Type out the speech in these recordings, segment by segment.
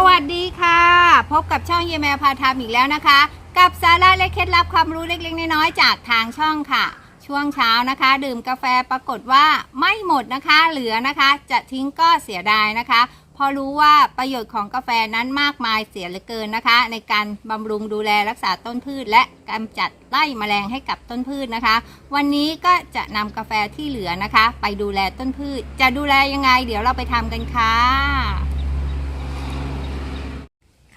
สวัสดีค่ะ พบกับช่องเยแมวพาทำอีกแล้วนะคะ กับสาระและเคล็ดลับความรู้เล็กๆ น้อยๆจากทางช่องค่ะ ช่วงเช้านะคะ ดื่มกาแฟปรากฏว่าไม่หมดนะคะ เหลือนะคะ จะทิ้งก็เสียดายนะคะพอรู้ว่าประโยชน์ของกาแฟนั้นมากมายเสียเหลือเกินนะคะ ในการบำรุงดูแลรักษาต้นพืช และกำจัดไล่แมลงให้กับต้นพืชนะคะ วันนี้ก็จะนำกาแฟที่เหลือนะคะ ไปดูแลต้นพืช จะดูแลยังไง เดี๋ยวเราไปทำกันค่ะ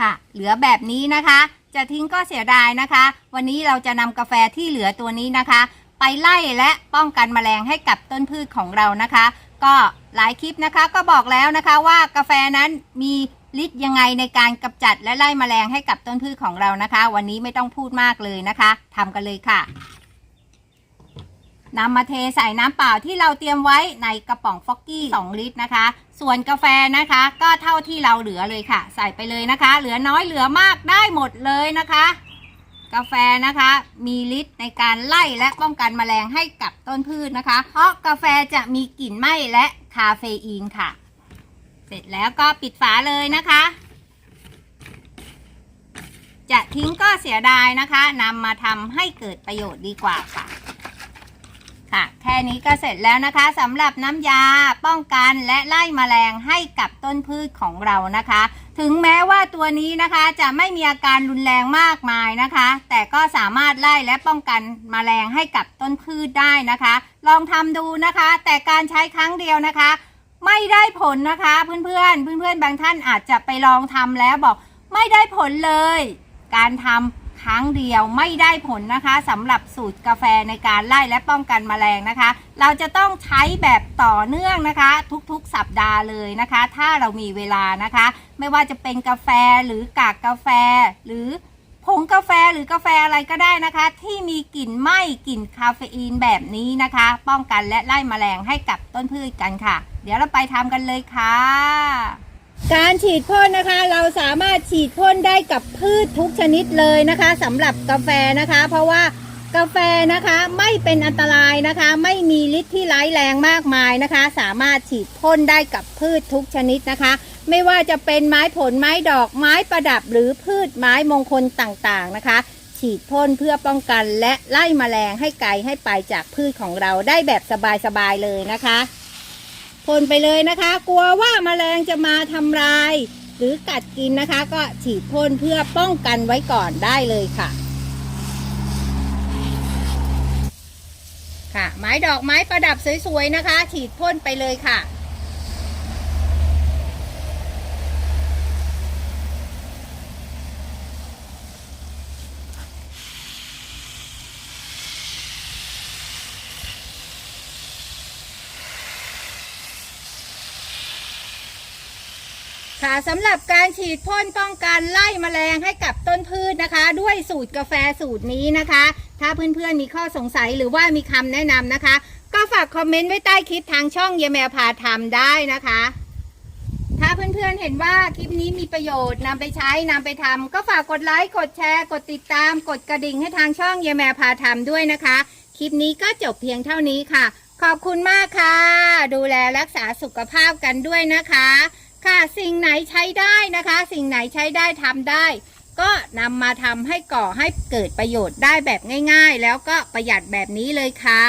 ค่ะ เหลือแบบนี้นะคะ จะทิ้งก็เสียดายนะคะ วันนี้เราจะนำกาแฟที่เหลือตัวนี้นะคะ ไปไล่และป้องกันแมลงให้กับต้นพืชของเรานะคะ ก็หลายคลิปนะคะก็บอกแล้วนะคะว่ากาแฟนั้นมีฤทธิ์ยังไงในการกำจัดและไล่แมลงให้กับต้นพืชของเรานะคะ วันนี้ไม่ต้องพูดมากเลยนะคะทำกันเลยค่ะ นำมาเทใส่น้ำเปล่าที่เราเตรียมไว้ในกระป๋องฟอกกี้ 2 ลิตรนะคะ ส่วนกาแฟนะคะ ก็เท่าที่เราเหลือเลยค่ะ ใส่ไปเลยนะคะ เหลือน้อยเหลือมากได้หมดเลยนะคะ กาแฟนะคะ มีฤทธิ์ในการไล่และป้องกันแมลงให้กับต้นพืชนะคะ เพราะกาแฟจะมีกลิ่นไหม้และคาเฟอีนค่ะ เสร็จแล้วก็ปิดฝาเลยนะคะ จะทิ้งก็เสียดายนะคะนำมาทำให้เกิดประโยชน์ดีกว่าค่ะ ค่ะ แค่นี้ก็เสร็จแล้วนะคะสำหรับน้ำยาป้องกันและไล่แมลงให้กับต้นพืชของเรานะคะ ถึงแม้ว่าตัวนี้นะคะจะไม่มีอาการรุนแรงมากมายนะคะ แต่ก็สามารถไล่และป้องกันแมลงให้กับต้นพืชได้นะคะ ลองทำดูนะคะ แต่การใช้ครั้งเดียวนะคะ ไม่ได้ผลนะคะเพื่อนๆเพื่อนๆบางท่านอาจจะไปลองทำแล้วบอกไม่ได้ผลเลย การทำ ครั้งเดียวไม่ได้ผลนะคะสำหรับสูตรกาแฟในการไล่และป้องกันแมลงนะคะ เราจะต้องใช้แบบต่อเนื่องนะคะ ทุกๆสัปดาห์เลยนะคะ ถ้าเรามีเวลานะคะ ไม่ว่าจะเป็นกาแฟหรือกากกาแฟหรือผงกาแฟหรือกาแฟอะไรก็ได้นะคะ ที่มีกลิ่นไหม้กลิ่นคาเฟอีนแบบนี้นะคะ ป้องกันและไล่แมลงให้กับต้นพืชกันค่ะ เดี๋ยวเราไปทำกันเลยค่ะ การฉีดพ่นนะคะ เราสามารถฉีดพ่นได้กับพืชทุกชนิดเลยนะคะสำหรับกาแฟนะคะ เพราะว่ากาแฟนะคะไม่เป็นอันตรายนะคะ ไม่มีฤทธิ์ที่ร้ายแรงมากมายนะคะ สามารถฉีดพ่นได้กับพืชทุกชนิดนะคะ ไม่ว่าจะเป็นไม้ผลไม้ดอกไม้ประดับหรือพืชไม้มงคลต่างๆนะคะ ฉีดพ่นเพื่อป้องกันและไล่แมลงให้ไกลให้ไปจากพืชของเราได้แบบสบายๆเลยนะคะ พ่นไปเลยนะคะ กลัวว่าแมลงจะมาทำลาย หรือกัดกินนะคะ ก็ฉีดพ่นเพื่อป้องกันไว้ก่อนได้เลยค่ะ ค่ะ ไม้ดอกไม้ประดับสวยๆนะคะ ฉีดพ่นไปเลยค่ะ ค่ะสำหรับการฉีดพ่นป้องกันไล่แมลงให้กับต้นพืชนะคะ ด้วยสูตรกาแฟสูตรนี้นะคะ ถ้าเพื่อนๆมีข้อสงสัยหรือว่ามีคำแนะนำนะคะ ก็ฝากคอมเมนต์ไว้ใต้คลิปทางช่องเยแมวพาทำได้นะคะ ถ้าเพื่อนๆเห็นว่าคลิปนี้มีประโยชน์นำไปใช้นำไปทำก็ฝากกดไลค์กดแชร์กดติดตาม กดกระดิ่งให้ทางช่องเยแมวพาทำด้วยนะคะ คลิปนี้ก็จบเพียงเท่านี้ค่ะ ขอบคุณมากค่ะ ดูแลรักษาสุขภาพกันด้วยนะคะ ค่ะสิ่งไหนใช้ได้นะคะ สิ่งไหนใช้ได้ทำได้ ก็นำมาทำให้ก่อให้เกิดประโยชน์ได้แบบง่าย ๆ แล้วก็ประหยัดแบบนี้เลยค่ะ